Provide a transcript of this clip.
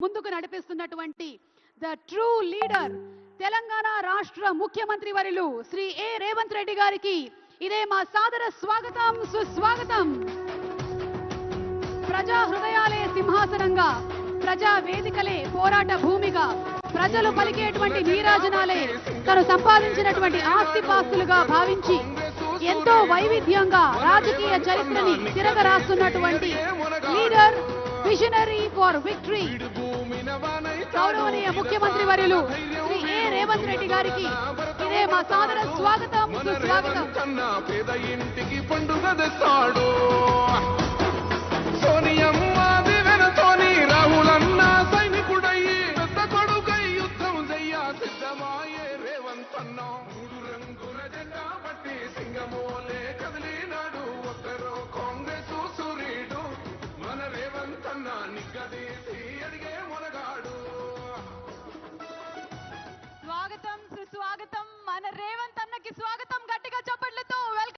ముందుకు నడిపిస్తున్నటువంటి the true leader Telangana రాష్ట్ర ముఖ్యమంత్రి వరులు శ్రీ ఏ రేవంత్ రెడ్డి గారికి ఇదే మా సాదర స్వాగతం సుస్వాగతం. ప్రజా హృదయాలే సింహాసనంగా ప్రజా వేదికలే పోరాట భూమిగా ప్రజలు పలికేటువంటి నీరాజనాలే తను సంపాదించినటువంటి ఆస్తిపాస్తులుగా భావించి ఎంతో వైవిధ్యంగా రాజకీయ చరిత్రని తిరగరాస్తున్నటువంటి లీడర్ విజనరీ ఫర్ విక్టరీ గౌరవనీయ ముఖ్యమంత్రి వర్యులు శ్రీ ఏ రేవంత్ రెడ్డి గారికి ఇదే మా సాదర స్వాగతం పేద ఇంటికి పండుగ తెస్తాడు. సోనియమ్మ దివెనతోని రాహులన్న సైనికుడయ్యి పెద్ద కొడుకై యుద్ధం చెయ్య సిద్ధమాయే రేవంత్ అన్న మూడు రంగుల జెండా బట్టి సింగమోలే కదిలినాడు. ఒక్కరో కాంగ్రెస్ సూర్యుడు మన రేవంత్ అన్న నిగ్గదీసి అడిగే మన